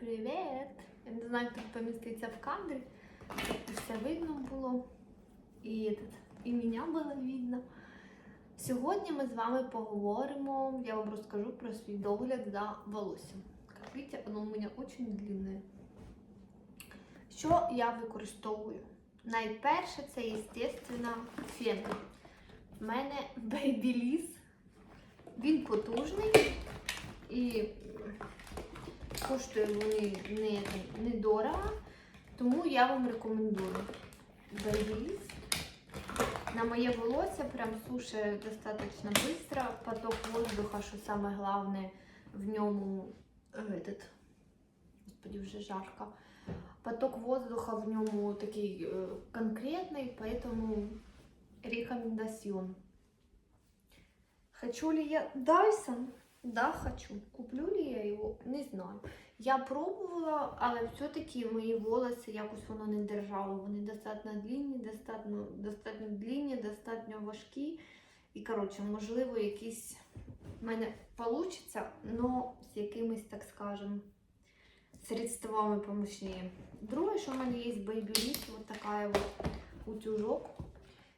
Привіт! Я не знаю, хто поміститься в кадрі, щоб все видно було. І, і мене було видно. Сьогодні ми з вами поговоримо, я вам розкажу про свій догляд за волоссям. Як воно у мене дуже длинне. Що я використовую? Найперше це, звісно, фен. У мене Babyliss. Він потужний і коштує вони не, недорого, тому я вам рекомендую Babyliss. На моє волосся прям сушить достаточно быстро. Поток воздуха, що саме головне в ньому е, этот, господи, вже жарко. Поток воздуха в ньому такий е, конкретний, поэтому рекомендацион. Хочу ли я Dyson? Да, хочу. Куплю ли я його? Не знаю. Я пробувала, але все-таки мої волоси якось воно не держало. Вони достатньо длинні, достатньо, достатньо длинні, достатньо важкі. І, коротше, можливо, якісь в мене вийде, але з якимись, так скажем, средствами помощнее. Друге, що в мене є Babyliss, вот така от утюжок.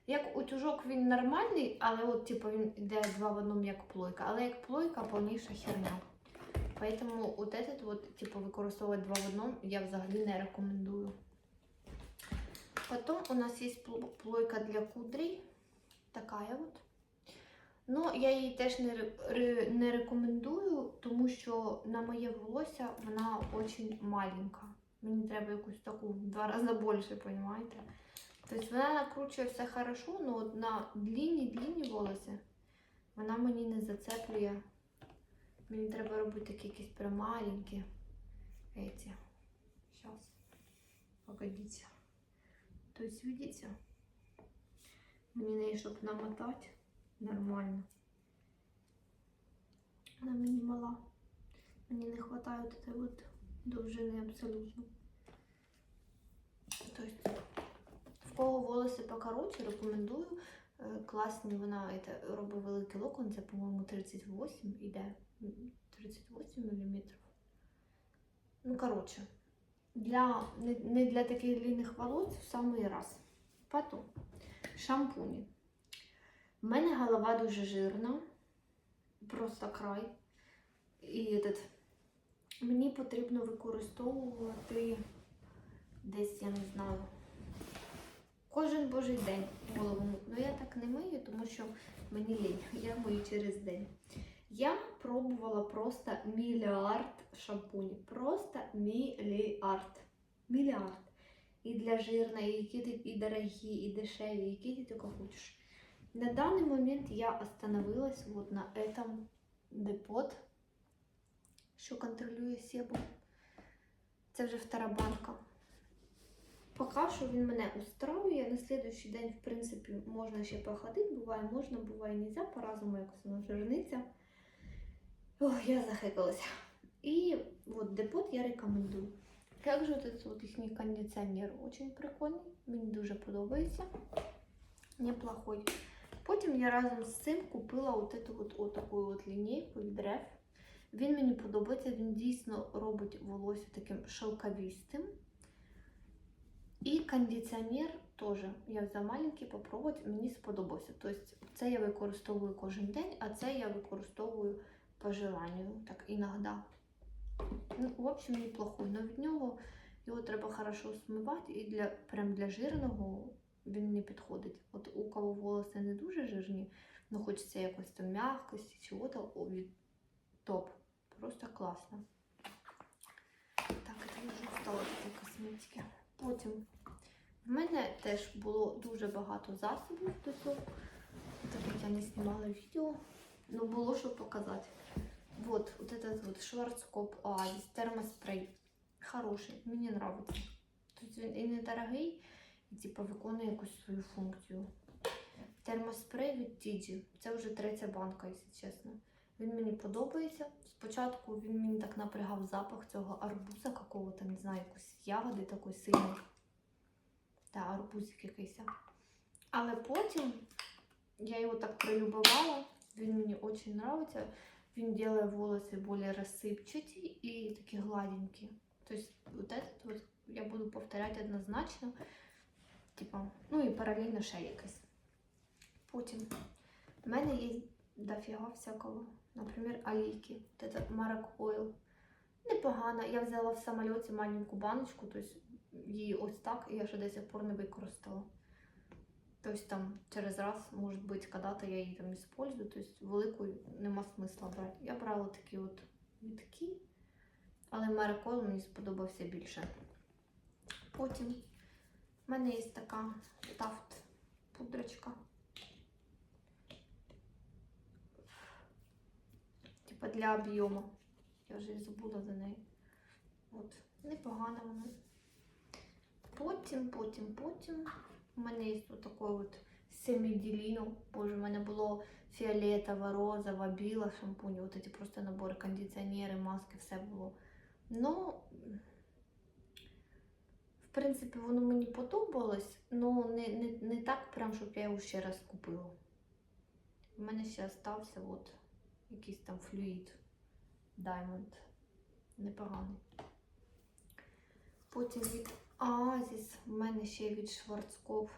Як утюжок він нормальний, але от типу він йде два в одному як плойка. Але як плойка повніша херня. Поэтому вот этот вот, типу, використовувати два в одному я взагалі не рекомендую. Потім у нас є плойка для кудрей. Такая вот. Ну, я її теж не, не рекомендую, тому що на моє волосся вона дуже маленька. Мені треба якусь таку в два рази більше, розумієте? Тобто вона накручує все хорошо, але от на длинні волоси вона мені не зацеплює. Мені треба робити такі якісь прям. Эти. Сейчас. Погодите. То есть, видите? Мені неї, щоб намотати нормально. Вона мені мала. Мені не от этой вот довжини абсолютно. Тобто, в кого волоси покоротше, рекомендую. Е, Класні вона это, робить великий локон, це, по-моєму, 38 іде. 38 мм. Ну, коротше, для, не, не для таких длинних волос в самий раз. Потім шампуні. У мене голова дуже жирна, просто край. І этот, мені потрібно використовувати десь, я не знаю, кожен божий день голову. мию. Ну я так не мию, тому що мені лінь. Я мию через день. Я пробувала просто мільярд шампунів. Просто мільярд. Мільярд. І для жирної, ти і дорогі, і дешеві, які ти тільки хочеш. На даний момент я остановилась вот на этом депот, що контролює Себу. Це вже втора банка. Поки що він мене устроює. На слідуючий день, в принципі, можна ще походити. Буває, можна, буває, нельзя. По-разному якось воно жирниться. Ох, я захекалася. І от депот я рекомендую. Як же этот вот їхній кондиціонер? Очень прикольний. Мені дуже подобається. Неплохой. Потім я разом з цим купила от эту от, от таку от лінійку від Ref. Він мені подобається, він дійсно робить волосся таким шелковістим. І кондиціонер теж. Я взяла маленький попробувати, мені сподобався. Тобто це я використовую кожен день, а це я використовую по желанню, так іноді. Ну, в общем, неплохой. Но від нього його треба хорошо смивати і для, прям для жирного він не підходить. От у кого волоси не дуже жирні, ну хочеться якось там м'якості, чого-то, від топ. Просто класно. Так, це вже встала від косметики. Потім в мене теж було дуже багато засобів до цього. Так як я не знімала відео, але було що показати. Вот, вот этот вот Шварцкоп Оазис термоспрей. Хороший, мені нравится. Тут він і недорогий, і типу виконує якусь свою функцію. Термоспрей від Тіджі. Це вже третя банка, якщо чесно. Він мені подобається. Спочатку він мені так напрягав запах цього арбуза какого-то, не знаю, якоїсь ягоди такої сильної. Та, арбузик якийсь. Але потім я його так прилюбувала. Він мені дуже подобається. Він робить волоси більш розсипчаті і такі гладенькі. То есть вот этот я буду повторять однозначно. Типа, ну і паралельно ще якось. Потім в мене є дофіга всякого. Наприклад, олійки. Вот это Marek Oil. Непогано. Я взяла в самоліті маленьку баночку, тобто її ось так, і я ще до сих пор не використала. Тобто там через раз, може бути, когда-то я її там использую, тобто велику нема смисла брати. Я брала такі от відки, але Oil мені сподобався більше. Потім в мене є така тафт пудрочка. Типа для об'єму. Я вже забула за неї. От, непогана вона. Потім, потім, потім. У мене є тут такий от семіділіно. Боже, в мене було фіолетова, розова, біла шампунь. От ці просто набори, кондиціонери, маски, все було. Ну, в принципі, воно мені подобалось, але не, не, не так прям, щоб я його ще раз купила. У мене ще залишився от якийсь там флюїд Diamond. Непоганий. Потім від Оазіс в мене ще від Шварцкоп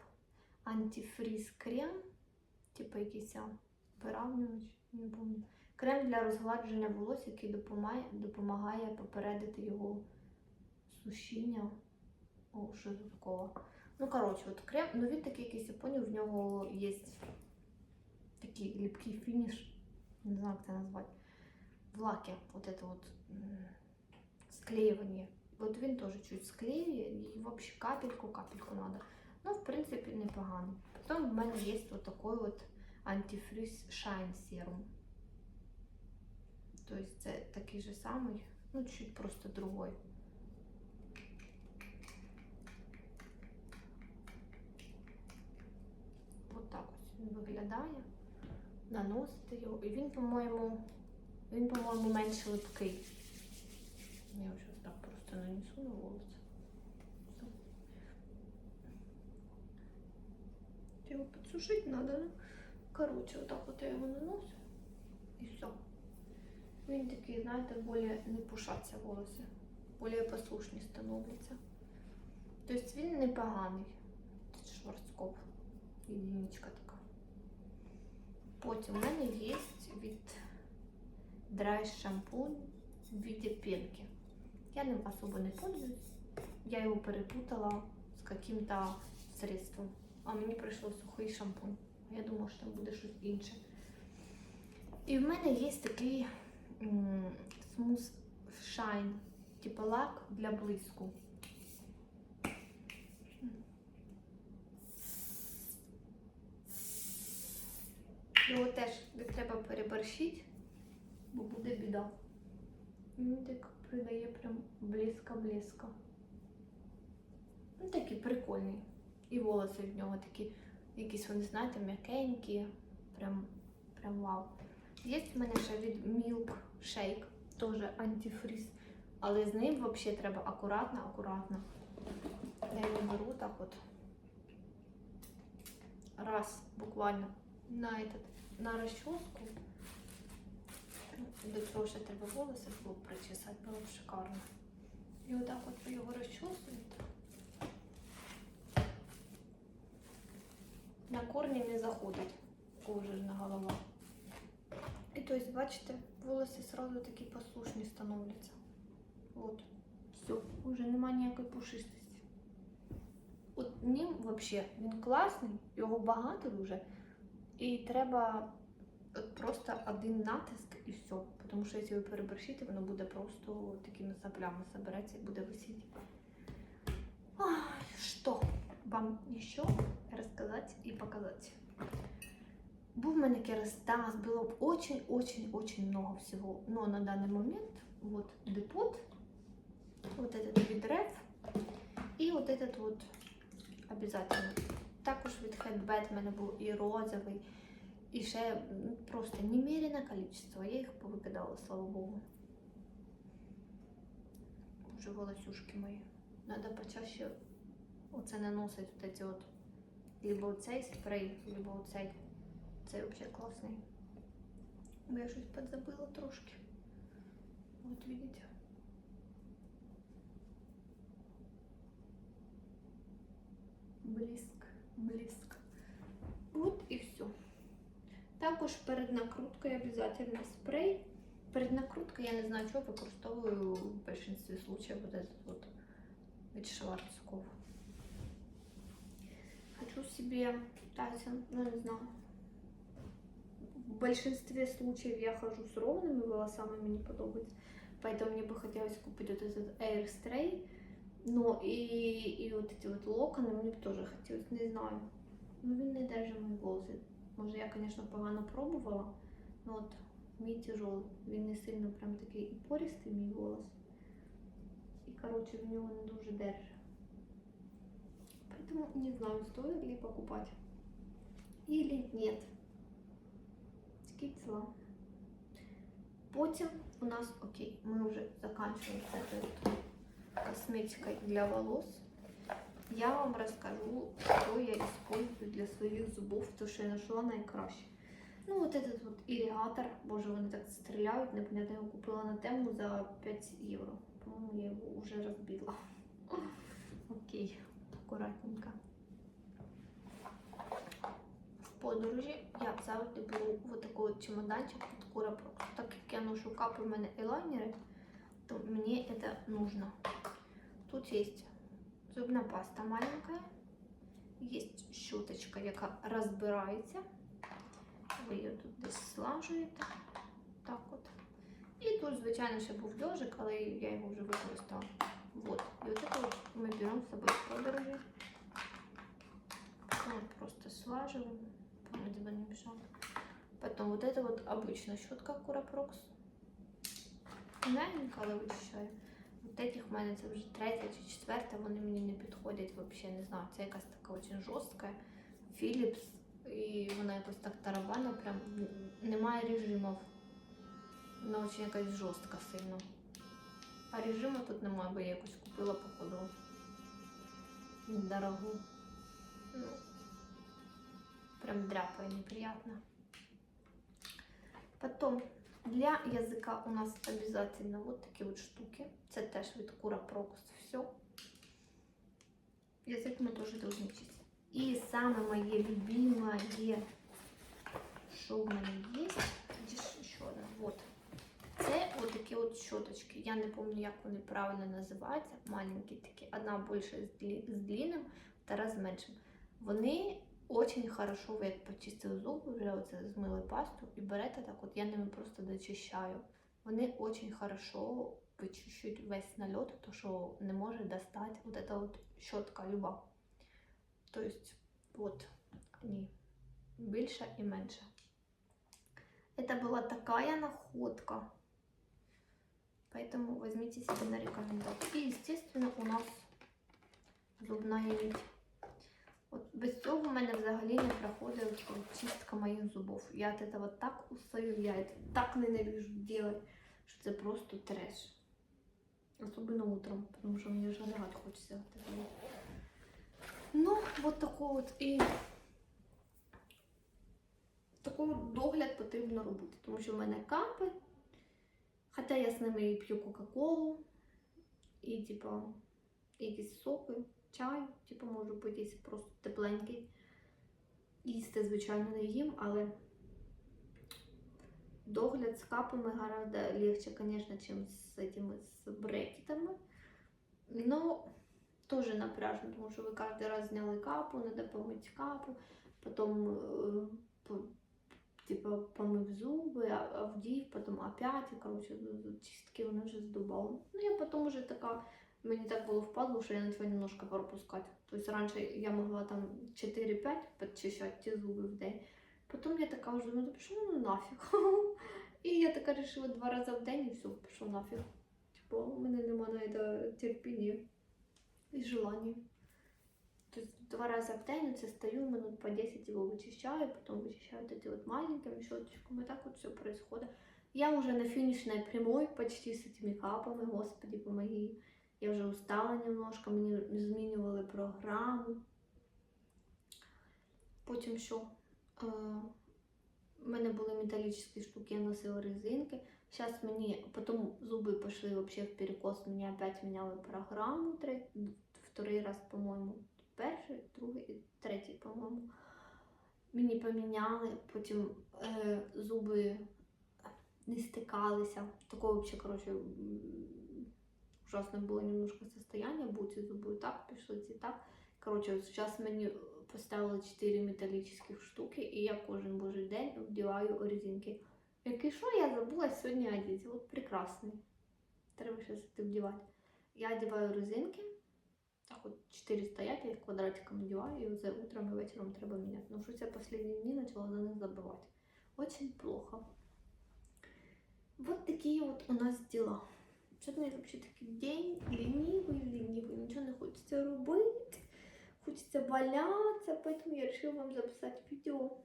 антифріз крем. Типу якийсь виравнювач, не пам'ятаю. Крем для розгладження волосся, який допомагає, допомагає попередити його сушіння. О, що це такого? Ну, коротше, от крем, ну він такий якийсь, я в нього є такий ліпкий фініш. Не знаю, як це назвати. В лаке. Вот это вот склеивание. Вот він теж чуть склеює, і вообще капельку, капельку надо. Ну, в принципі, непогано. Потім в мене є вот такой вот антифриз Shine Serum. Тобто це такий же самий, ну чуть просто другой. Вот так ось він. Наносите його. І він, по-моєму, він, по-моєму, менш липкий. Я вже так просто нанесу на волосы. Всё. Його підсушити треба, да? Коротше, отак от я його наношу. І все. Він такий, знаєте, більше не пушаться волоси. Більше послушні становляться. Тобто він непоганий. Це шварцкоп. Єдиничка така. Потім у мене є від Dry шампунь в виде пенки. Я ним особо не пользуюсь. Я його перепутала з каким-то средством. А мені прийшло сухий шампунь. Я думала, що там буде щось інше. І в мене є такий Smooth Shine, типу лак для блиску. Його теж не треба переборщити, бо буде біда. Він так придає прям близько-близько. Ну, такий прикольний. І волоси в нього такі, якісь вони, знаєте, м'якенькі. Прям, прям вау. Є в мене ще від Milk Shake, теж антифриз. Але з ним взагалі треба акуратно, акуратно. Я його беру так от. Раз, буквально на этот, на розчоску. Ну, До цього ще треба волоси було причесати, було б шикарно. І отак от його розчосуєте. На корні не заходить кожна голова. І тобто, бачите, волоси сразу такі послушні становляться. От, все, вже нема ніякої пушистості. От ним взагалі він класний, його багато дуже. І треба от просто один натиск і все. Тому що якщо ви переборщите, воно буде просто такими соплями собереться і буде висіти. Ай, Що вам ще розказати і показати? Був в мене керастаз, було б очень-очень-очень много всего. Но на данный момент вот депот, вот этот від Ref і вот этот вот обязательно. Також від хендбет в мене був і розовий, і ще просто неміряне кількість. Я їх повикидала, слава Богу. Боже, волосюшки мої. Треба почаще оце наносити от ці от. Либо цей спрей, либо оцей. Цей взагалі класний. Бо я щось підзабила трошки. От видите. Близько. блиск. От і все. Також перед накруткою обов'язково спрей. Перед накруткою я не знаю, чого використовую в більшості случаїв вот этот вот від Шварцков. Хочу себе Тайсон, ну не знаю. В большинстве случаев я хожу с ровными волосами, мне подобается. Поэтому мне бы хотелось купить вот этот Air Stray. Но и, и вот эти вот локоны мне б тоже хотелось, не знаю. Ну він не держить мої волоси. Може я, звісно, погано пробувала, но от мій тяжелий. Він не сильно прям такий і пористий мій волос. І коротше в нього не дуже держить. Поэтому не знаю, стоит ли покупать или нет. Такі дела. Потім у нас окей, ми вже заканчиваем с этой вот косметикой для волос. Я вам расскажу, что я использую для своих зубов, то що я нашла найкраще. Ну, вот этот вот ирригатор, боже, вони так стріляють, непонятно, я його купила на тему за 5 євро. По-моему, я его уже разбила. Окей, аккуратненько. В подорожі я завжди беру вот такой вот чемоданчик під Курапро. Так як я ношу капи в мене елайнери, то мне это нужно. Тут есть зубная паста маленькая, есть щоточка, яка розбирається. Ви її тут десь слажуєте. Так от. І тут, звичайно, ще був дожик, але я його вже використала. Вот. І от це от ми беремо з собою в подорожі. Вот, просто слаживаем, чтобы не мешало. Потом вот это вот обычная щетка Курапрокс. Мягенько, але вичищаю. От этих в мене це вже третя чи четверта, вони мені не підходять взагалі, не знаю. Це якась така дуже жорстка. Philips. І вона якось так тарабана, прям немає режимів. Вона дуже якась жорстка сильно. А режиму тут немає, бо я якось купила походу. Дорогу. Ну, прям дряпая неприятно. Потом для языка у нас обязательно вот такие вот штуки. Це теж від Кура Прокус. Все. Язык мы тоже должны чистить. И самое мое любимое, что у меня есть, где ж еще одна, вот. Це от такі от щоточки. Я не пам'ятаю, як вони правильно називаються. Маленькі такі. Одна більше з длі- з длинним, втора з меншим. Вони очень хорошо, ви як почистили зуби, вже оце змили пасту і берете так, от я ними просто дочищаю. Вони очень хорошо вичищують весь нальот, то що не може достати вот эта от щотка люба. То есть, вот они більше і менше. Это была такая находка. Поэтому возьмите себе на рекомендацию. И, естественно, у нас зубная нить. От без цього в мене взагалі не проходить от чистка моїх зубов. Я от этого так устаю, я это так ненавижу делать, що це просто треш. Особенно утром, потому что мне же лягать хочется. от этого. Ну, вот такой от і такий от догляд потрібно робити, тому що в мене капи. Хоча я з ними і п'ю Кока-Колу, і типа якісь соки, чай, типу, можу пити, просто тепленький. Їсти, звичайно, не їм, але догляд з капами гораздо легче, звісно, ніж з этими з брекетами. Но тоже напряжно, тому що ви кожен раз зняли капу, треба помити капу, потім е, по- типа помив зуби, а, потім опять, і, коротше, чистки вже здобали. Ну, я потім уже така, мені так було впадло, що я почала немножко пропускати. Тобто раніше я могла там 4-5 підчищати ті зуби в день. Потім я така вже думаю, пішла ну нафіг. І я така вирішила два рази в день і все, пішов нафіг. Типу, у мене нема на це терпіння і желання. Тобто два рази в день це стою, минут по 10 его вычищаю, потом вычищаю вот эти вот маленькими щеточками. И так вот все происходит. Я уже на финишной прямой почти с этими капами, господи, помоги. Я вже устала немножко, мені змінювали програму. Потім що? Е, у мене були металічні штуки, я носила резинки. Зараз мені, потім зуби пішли вообще в перекос, мені опять міняли програму, треть, второй раз, по-моєму, перший, другий третій, по-моєму. Мені поміняли, потім е, зуби не стикалися. Такое вообще, короче, м, ужасне було немножко состояние, ці зуби так пішли, так. Короче, зараз мені поставили 4 металічних штуки, і я кожен божий день вдіваю резинки. Як і що, я забула сьогодні одіти. От прекрасний. Треба ще це вдівати. Я одіваю резинки. Так от 4 стоять, я їх квадратиком одіваю, і вже утром і вечором треба міняти. Ну, щось я останні дні почала за них забувати. Очень плохо. Вот такие вот у нас дела. Сьогодні взагалі такий день лінивий, лінивий, нічого не хочеться робити. Хочеться валяться, поэтому я решила вам записать видео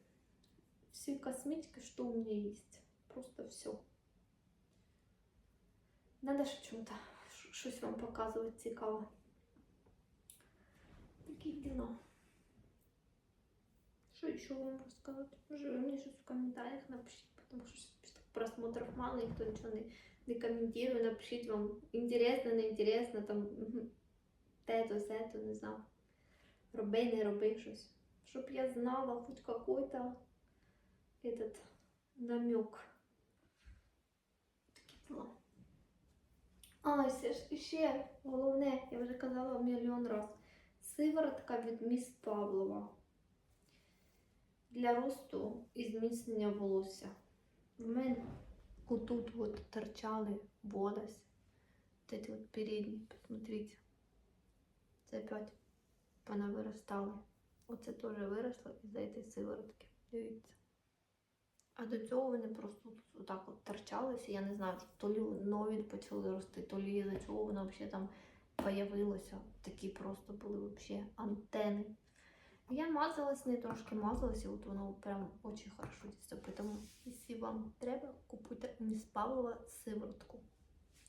всей косметики, что у меня есть. Просто все. Надо ж чому-то ш- щось вам показувати цікаве. Такі дела. Что еще вам рассказать? Може, ви мені щось в комментариях напишіть, потому що щось так просмотров мало, ніхто нічого не, не коментує. Напишіть вам интересно, не интересно, там мгм, те, то, се, то, не знаю. Роби, не роби щось. Щоб я знала хоть какой-то этот намек. Такі дела. А, і ще головне, я вже казала мільйон раз. Сиворотка від міс Павлова для росту і зміцнення волосся. В мене отут от торчали волосы. Вот эти вот передние, посмотрите. Це опять понавиростали. Оце теж виросло із-за цієї сиворотки. Дивіться. А до цього вони просто тут отак от торчалися. Я не знаю, то лі нові почали рости, то лі за чого воно взагалі там появилося. Такі просто були взагалі антени. Я мазалась, не трошки мазалась, і от воно прям дуже хорошо дійсно. Тому, якщо вам треба, купуйте міс Павлова сиворотку.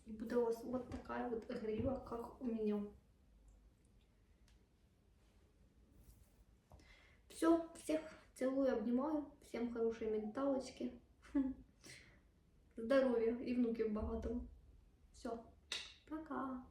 І буде у вас вот така вот грива, як у мене. Все, всех целую, обнимаю. Всем хорошей менталочки. Здоров'я і внуків багато. Все, пока.